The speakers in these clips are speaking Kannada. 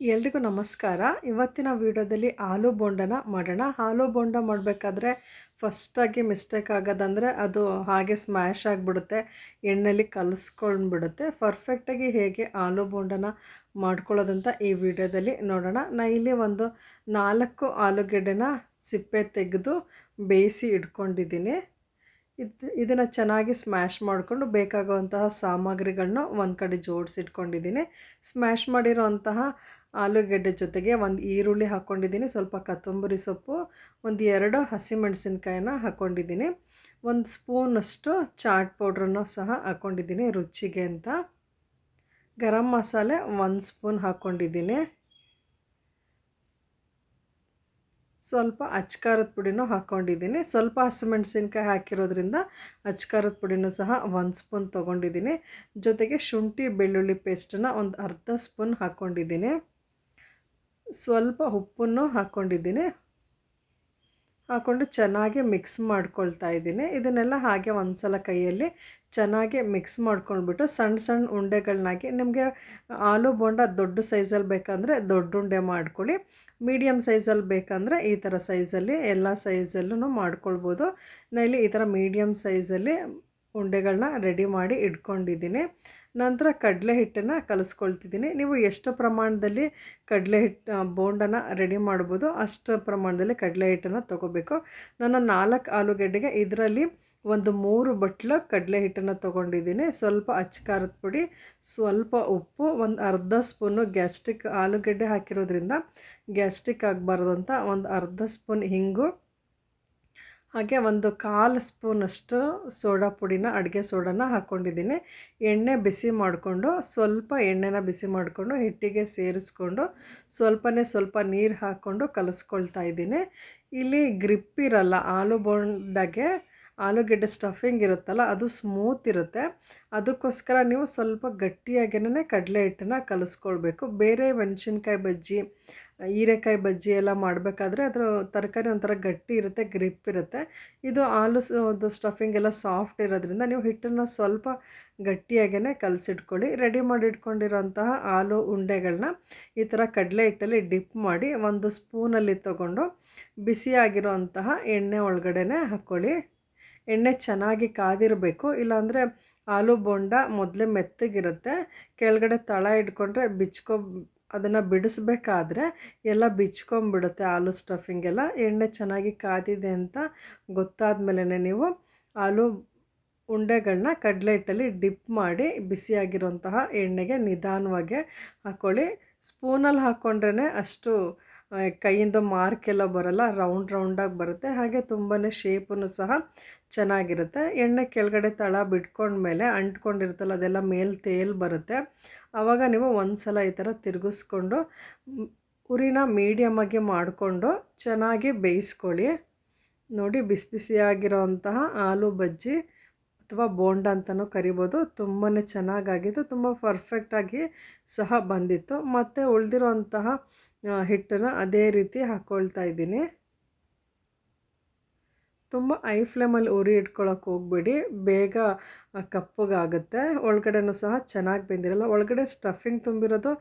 ಎಲ್ರಿಗೂ ನಮಸ್ಕಾರ. ಇವತ್ತಿನ ವಿಡಿಯೋದಲ್ಲಿ ಆಲೂ ಬೋಂಡನ ಮಾಡೋಣ. ಆಲೂ ಬೋಂಡ ಮಾಡಬೇಕಾದ್ರೆ ಫಸ್ಟಾಗಿ ಮಿಸ್ಟೇಕ್ ಆಗೋದಂದರೆ ಅದು ಹಾಗೆ ಸ್ಮ್ಯಾಶ್ ಆಗಿಬಿಡುತ್ತೆ. ಎಣ್ಣೆಲಿ ಕಲಿಸ್ಕೊಂಡ್ಬಿಡುತ್ತೆ. ಪರ್ಫೆಕ್ಟಾಗಿ ಹೇಗೆ ಆಲೂ ಬೋಂಡನ ಮಾಡ್ಕೊಳ್ಳೋದಂತ ಈ ವಿಡಿಯೋದಲ್ಲಿ ನೋಡೋಣ. ನಾ ಇಲ್ಲಿ ಒಂದು ನಾಲ್ಕು ಆಲೂಗೆಡ್ಡೆನ ಸಿಪ್ಪೆ ತೆಗೆದು ಬೇಯಿಸಿ ಇಟ್ಕೊಂಡಿದ್ದೀನಿ. ಇದು, ಇದನ್ನು ಚೆನ್ನಾಗಿ ಸ್ಮ್ಯಾಶ್ ಮಾಡಿಕೊಂಡು ಬೇಕಾಗುವಂತಹ ಸಾಮಗ್ರಿಗಳನ್ನ ಒಂದು ಕಡೆ ಜೋಡಿಸಿಟ್ಕೊಂಡಿದ್ದೀನಿ. ಸ್ಮ್ಯಾಶ್ ಮಾಡಿರೋಂತಹ ಆಲೂಗೆಡ್ಡೆ ಜೊತೆಗೆ ಒಂದು ಈರುಳ್ಳಿ ಹಾಕ್ಕೊಂಡಿದ್ದೀನಿ ಸ್ವಲ್ಪ ಕೊತ್ತಂಬರಿ ಸೊಪ್ಪು, ಒಂದು ಎರಡು ಹಸಿಮೆಣಸಿನ್ಕಾಯಿನ ಹಾಕ್ಕೊಂಡಿದ್ದೀನಿ ಒಂದು ಸ್ಪೂನಷ್ಟು ಚಾಟ್ ಪೌಡ್ರನ್ನು ಸಹ ಹಾಕ್ಕೊಂಡಿದ್ದೀನಿ ರುಚಿಗೆ ಅಂತ. ಗರಂ ಮಸಾಲೆ ಒಂದು ಸ್ಪೂನ್ ಹಾಕ್ಕೊಂಡಿದ್ದೀನಿ ಸ್ವಲ್ಪ ಅಚ್ಕಾರದ ಪುಡಿನೂ ಹಾಕ್ಕೊಂಡಿದ್ದೀನಿ ಸ್ವಲ್ಪ ಹಸಿಮೆಣಸಿನ್ಕಾಯಿ ಹಾಕಿರೋದ್ರಿಂದ ಅಚ್ಕಾರದ ಪುಡಿನೂ ಸಹ ಒಂದು ಸ್ಪೂನ್ ತೊಗೊಂಡಿದ್ದೀನಿ. ಜೊತೆಗೆ ಶುಂಠಿ ಬೆಳ್ಳುಳ್ಳಿ ಪೇಸ್ಟನ್ನು ಒಂದು ಅರ್ಧ ಸ್ಪೂನ್ ಹಾಕ್ಕೊಂಡಿದ್ದೀನಿ ಸ್ವಲ್ಪ ಉಪ್ಪನ್ನು ಹಾಕ್ಕೊಂಡಿದ್ದೀನಿ ಹಾಕ್ಕೊಂಡು ಚೆನ್ನಾಗಿ ಮಿಕ್ಸ್ ಮಾಡ್ಕೊಳ್ತಾ ಇದ್ದೀನಿ. ಇದನ್ನೆಲ್ಲ ಹಾಗೆ ಒಂದು ಸಲ ಕೈಯಲ್ಲಿ ಚೆನ್ನಾಗಿ ಮಿಕ್ಸ್ ಮಾಡ್ಕೊಂಡ್ಬಿಟ್ಟು ಸಣ್ಣ ಸಣ್ಣ ಉಂಡೆಗಳನ್ನಾಗಿ ನಿಮಗೆ ಆಲೂ ಬೋಂಡ ದೊಡ್ಡ ಸೈಜಲ್ಲಿ ಬೇಕಂದರೆ ದೊಡ್ಡ ಉಂಡೆ ಮಾಡ್ಕೊಳ್ಳಿ ಮೀಡಿಯಮ್ ಸೈಜಲ್ಲಿ ಬೇಕಂದರೆ ಈ ಥರ ಸೈಜಲ್ಲಿ ಎಲ್ಲ ಸೈಜಲ್ಲೂ ಮಾಡ್ಕೊಳ್ಬೋದು. ಇಲ್ಲಿ ಈ ಥರ ಮೀಡಿಯಮ್ ಸೈಜಲ್ಲಿ ಉಂಡೆಗಳನ್ನ ರೆಡಿ ಮಾಡಿ ಇಟ್ಕೊಂಡಿದ್ದೀನಿ. ನಂತರ ಕಡಲೆ ಹಿಟ್ಟನ್ನು ಕಲಿಸ್ಕೊಳ್ತಿದ್ದೀನಿ. ನೀವು ಎಷ್ಟು ಪ್ರಮಾಣದಲ್ಲಿ ಕಡಲೆ ಹಿಟ್ಟು ಬೋಂಡನ ರೆಡಿ ಮಾಡ್ಬೋದು ಅಷ್ಟು ಪ್ರಮಾಣದಲ್ಲಿ ಕಡಲೆ ಹಿಟ್ಟನ್ನು ತೊಗೋಬೇಕು. ನಾನು ನಾಲ್ಕು ಆಲೂಗಡ್ಡೆಗೆ ಇದರಲ್ಲಿ ಒಂದು ಮೂರು ಬಟ್ಲು ಕಡಲೆ ಹಿಟ್ಟನ್ನು ತೊಗೊಂಡಿದ್ದೀನಿ. ಸ್ವಲ್ಪ ಅಚ್ಚಖಾರದ ಪುಡಿ, ಸ್ವಲ್ಪ ಉಪ್ಪು, ಒಂದು ಅರ್ಧ ಸ್ಪೂನು ಗ್ಯಾಸ್ಟ್ರಿಕ್ ಆಲೂಗಡ್ಡೆ ಹಾಕಿರೋದ್ರಿಂದ ಗ್ಯಾಸ್ಟ್ರಿಕ್ ಆಗಬಾರ್ದು ಅಂತ ಒಂದು ಅರ್ಧ ಸ್ಪೂನ್ ಹಿಂಗು ಹಾಗೆ ಒಂದು ಕಾಲು ಸ್ಪೂನಷ್ಟು ಸೋಡಾ ಪುಡಿನ, ಅಡುಗೆ ಸೋಡಾನ ಹಾಕ್ಕೊಂಡಿದ್ದೀನಿ. ಎಣ್ಣೆ ಬಿಸಿ ಮಾಡಿಕೊಂಡು, ಸ್ವಲ್ಪ ಎಣ್ಣೆನ ಬಿಸಿ ಮಾಡಿಕೊಂಡು, ಹಿಟ್ಟಿಗೆ ಸೇರಿಸ್ಕೊಂಡು, ಸ್ವಲ್ಪನೇ ಸ್ವಲ್ಪ ನೀರು ಹಾಕ್ಕೊಂಡು ಕಲಸ್ಕೊಳ್ತಾ ಇದ್ದೀನಿ. ಇಲ್ಲಿ ಗ್ರಿಪ್ ಇರಲ್ಲ, ಆಲೂ ಬೋಂಡಾಗೆ, ಆಲೂಗೆಡ್ಡೆ ಸ್ಟಫಿಂಗ್ ಇರುತ್ತಲ್ಲ, ಅದು ಸ್ಮೂತ್ ಇರುತ್ತೆ. ಅದಕ್ಕೋಸ್ಕರ ನೀವು ಸ್ವಲ್ಪ ಗಟ್ಟಿಯಾಗೇ ಕಡಲೆ ಹಿಟ್ಟನ್ನು ಕಲಿಸ್ಕೊಳ್ಬೇಕು. ಬೇರೆ ಮೆಣಸಿನ್ಕಾಯಿ ಬಜ್ಜಿ ಹೀರೆಕಾಯಿ ಬಜ್ಜಿ ಎಲ್ಲ ಮಾಡಬೇಕಾದ್ರೆ ಅದರ ತರಕಾರಿ ಒಂಥರ ಗಟ್ಟಿ ಇರುತ್ತೆ ಗ್ರಿಪ್ ಇರುತ್ತೆ. ಇದು ಆಲೂ ಅದು ಸ್ಟಫಿಂಗ್ ಎಲ್ಲ ಸಾಫ್ಟ್ ಇರೋದ್ರಿಂದ ನೀವು ಹಿಟ್ಟನ್ನು ಸ್ವಲ್ಪ ಗಟ್ಟಿಯಾಗೇ ಕಲಸಿಟ್ಕೊಳ್ಳಿ. ರೆಡಿ ಮಾಡಿ ಇಟ್ಕೊಂಡಿರೋಂತಹ ಆಲೂ ಉಂಡೆಗಳನ್ನ ಈ ಥರ ಕಡಲೆ ಹಿಟ್ಟಲ್ಲಿ ಡಿಪ್ ಮಾಡಿ ಒಂದು ಸ್ಪೂನಲ್ಲಿ ತೊಗೊಂಡು ಬಿಸಿಯಾಗಿರೋಂತಹ ಎಣ್ಣೆ ಒಳಗಡೆನೆ ಹಾಕ್ಕೊಳ್ಳಿ. ಎಣ್ಣೆ ಚೆನ್ನಾಗಿ ಕಾದಿರಬೇಕು, ಇಲ್ಲಾಂದರೆ ಆಲೂ ಬೋಂಡ ಮೊದಲೇ ಮೆತ್ತಗಿರುತ್ತೆ. ಕೆಳಗಡೆ ತಳ ಇಟ್ಕೊಂಡ್ರೆ ಬಿಚ್ಕೊ ಅದನ್ನು ಬಿಡಿಸ್ಬೇಕಾದ್ರೆ ಎಲ್ಲ ಬಿಚ್ಕೊಂಬಿಡುತ್ತೆ ಆಲೂ ಸ್ಟಫಿಂಗೆಲ್ಲ. ಎಣ್ಣೆ ಚೆನ್ನಾಗಿ ಕಾದಿದೆ ಅಂತ ಗೊತ್ತಾದ ಮೇಲೆ ನೀವು ಆಲೂ ಉಂಡೆಗಳನ್ನ ಕಡಲೆ ಹಿಟ್ಟಲ್ಲಿ ಡಿಪ್ ಮಾಡಿ ಬಿಸಿಯಾಗಿರುವಂತಹ ಎಣ್ಣೆಗೆ ನಿಧಾನವಾಗಿ ಹಾಕ್ಕೊಳ್ಳಿ ಸ್ಪೂನಲ್ಲಿ ಹಾಕ್ಕೊಂಡ್ರೇ ಅಷ್ಟು ಕೈಯಿಂದ ಮಾರ್ಕ್ ಎಲ್ಲ ಬರೋಲ್ಲ ರೌಂಡ್ ರೌಂಡಾಗಿ ಬರುತ್ತೆ. ಹಾಗೆ ತುಂಬಾ ಶೇಪನ್ನು ಸಹ ಚೆನ್ನಾಗಿರುತ್ತೆ. ಎಣ್ಣೆ ಕೆಳಗಡೆ ತಳ ಬಿಟ್ಕೊಂಡ್ಮೇಲೆ ಅಂಟ್ಕೊಂಡಿರುತ್ತಲ್ಲ ಅದೆಲ್ಲ ಮೇಲೆ ತೇಲ್ ಬರುತ್ತೆ. ಆವಾಗ ನೀವು ಒಂದು ಸಲ ಈ ಥರ ತಿರುಗಿಸ್ಕೊಂಡು ಉರಿನ ಮೀಡಿಯಮಾಗಿ ಮಾಡಿಕೊಂಡು ಚೆನ್ನಾಗಿ ಬೇಯಿಸ್ಕೊಳ್ಳಿ. ನೋಡಿ ಬಿಸಿ ಬಿಸಿಯಾಗಿರೋಂತಹ ಆಲೂ ಬಜ್ಜಿ ಅಥವಾ ಬೋಂಡ ಅಂತಲೂ ಕರಿಬೋದು. ತುಂಬಾ ಚೆನ್ನಾಗಾಗಿತ್ತು ತುಂಬ ಪರ್ಫೆಕ್ಟಾಗಿ ಸಹ ಬಂದಿತ್ತು. ಮತ್ತು ಉಳಿದಿರೋಂತಹ ಹಿಟ್ಟನ್ನು ಅದೇ ರೀತಿ ಹಾಕ್ಕೊಳ್ತಾ ಇದ್ದೀನಿ. ತುಂಬ ಐ ಫ್ಲೇಮಲ್ಲಿ ಉರಿ ಇಟ್ಕೊಳಕ್ಕೆ ಹೋಗ್ಬೇಡಿ. ಬೇಗ ಕಪ್ಪಗಾಗುತ್ತೆ. ಒಳಗಡೆನೂ ಸಹ ಚೆನ್ನಾಗಿ ಬೆಂದಿರಲ್ಲ. ಒಳಗಡೆ ಸ್ಟಫಿಂಗ್ ತುಂಬಿರೋದು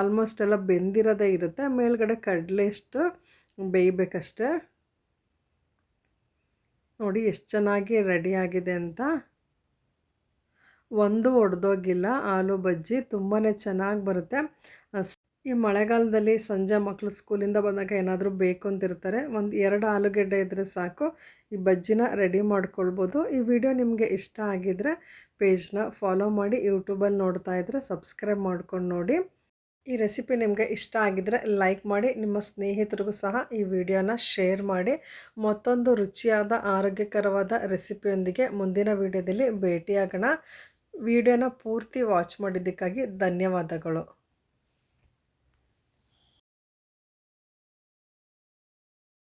ಆಲ್ಮೋಸ್ಟ್ ಎಲ್ಲ ಬೆಂದಿರೋದೇ ಇರುತ್ತೆ. ಮೇಲ್ಗಡೆ ಕಡಲೆ ಇಷ್ಟು ಬೇಯಬೇಕಷ್ಟೆ. ನೋಡಿ, ಎಷ್ಟು ಚೆನ್ನಾಗಿ ರೆಡಿಯಾಗಿದೆ ಅಂತ. ಒಂದು ಒಡೆದೋಗಿಲ್ಲ. ಆಲೂ ಬಜ್ಜಿ ತುಂಬಾ ಚೆನ್ನಾಗಿ ಬರುತ್ತೆ. ಈ ಮಳೆಗಾಲದಲ್ಲಿ ಸಂಜೆ ಮಕ್ಕಳು ಸ್ಕೂಲಿಂದ ಬಂದಾಗ ಏನಾದರೂ ಬೇಕು ಅಂತಿರ್ತಾರೆ. ಒಂದು ಎರಡು ಆಲೂಗೆಡ್ಡೆ ಇದ್ದರೆ ಸಾಕು. ಈ ಬಜ್ಜಿನ ರೆಡಿ ಮಾಡ್ಕೊಳ್ಬೋದು. ಈ ವಿಡಿಯೋ ನಿಮಗೆ ಇಷ್ಟ ಆಗಿದರೆ ಪೇಜ್ನ ಫಾಲೋ ಮಾಡಿ, ಯೂಟ್ಯೂಬಲ್ಲಿ ನೋಡ್ತಾ ಇದ್ದರೆ ಸಬ್ಸ್ಕ್ರೈಬ್ ಮಾಡ್ಕೊಂಡು ನೋಡಿ. ಈ ರೆಸಿಪಿ ನಿಮಗೆ ಇಷ್ಟ ಆಗಿದ್ದರೆ ಲೈಕ್ ಮಾಡಿ, ನಿಮ್ಮ ಸ್ನೇಹಿತರಿಗೂ ಸಹ ಈ ವಿಡಿಯೋನ ಶೇರ್ ಮಾಡಿ. ಮತ್ತೊಂದು ರುಚಿಯಾದ, ಆರೋಗ್ಯಕರವಾದ ರೆಸಿಪಿಯೊಂದಿಗೆ ಮುಂದಿನ ವಿಡಿಯೋದಲ್ಲಿ ಭೇಟಿಯಾಗೋಣ. ವಿಡಿಯೋನ ಪೂರ್ತಿ ವಾಚ್ ಮಾಡಿದ್ದಕ್ಕಾಗಿ ಧನ್ಯವಾದಗಳು.